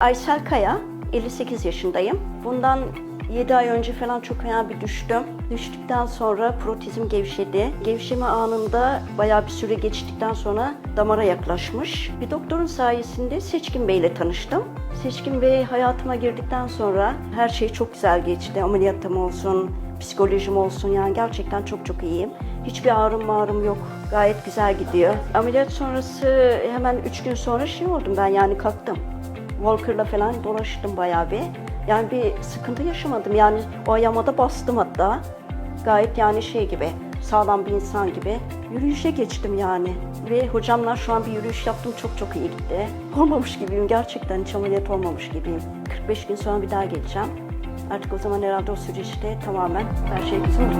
Aysel Kaya, 58 yaşındayım. Bundan 7 ay önce falan çok fena bir düştüm. Düştükten sonra protezim gevşedi. Gevşeme anında bayağı bir süre geçtikten sonra damara yaklaşmış. Bir doktorun sayesinde Seçkin Bey ile tanıştım. Seçkin Bey hayatıma girdikten sonra her şey çok güzel geçti. Ameliyatım olsun, psikolojim olsun yani gerçekten çok çok iyiyim. Hiçbir ağrım mağrım yok. Gayet güzel gidiyor. Ameliyat sonrası hemen 3 gün sonra şey oldum ben yani kalktım. Walker'la falan dolaştım bayağı bir. Yani bir sıkıntı yaşamadım. Yani o ayağıma bastım hatta. Gayet yani şey gibi, sağlam bir insan gibi. Yürüyüşe geçtim yani. Ve hocamla şu an bir yürüyüş yaptım. Çok çok iyi gitti. Olmamış gibiyim gerçekten. Hiç ameliyat olmamış gibiyim. 45 gün sonra bir daha geleceğim. Artık o zaman herhalde o süreçte tamamen her şey güzel.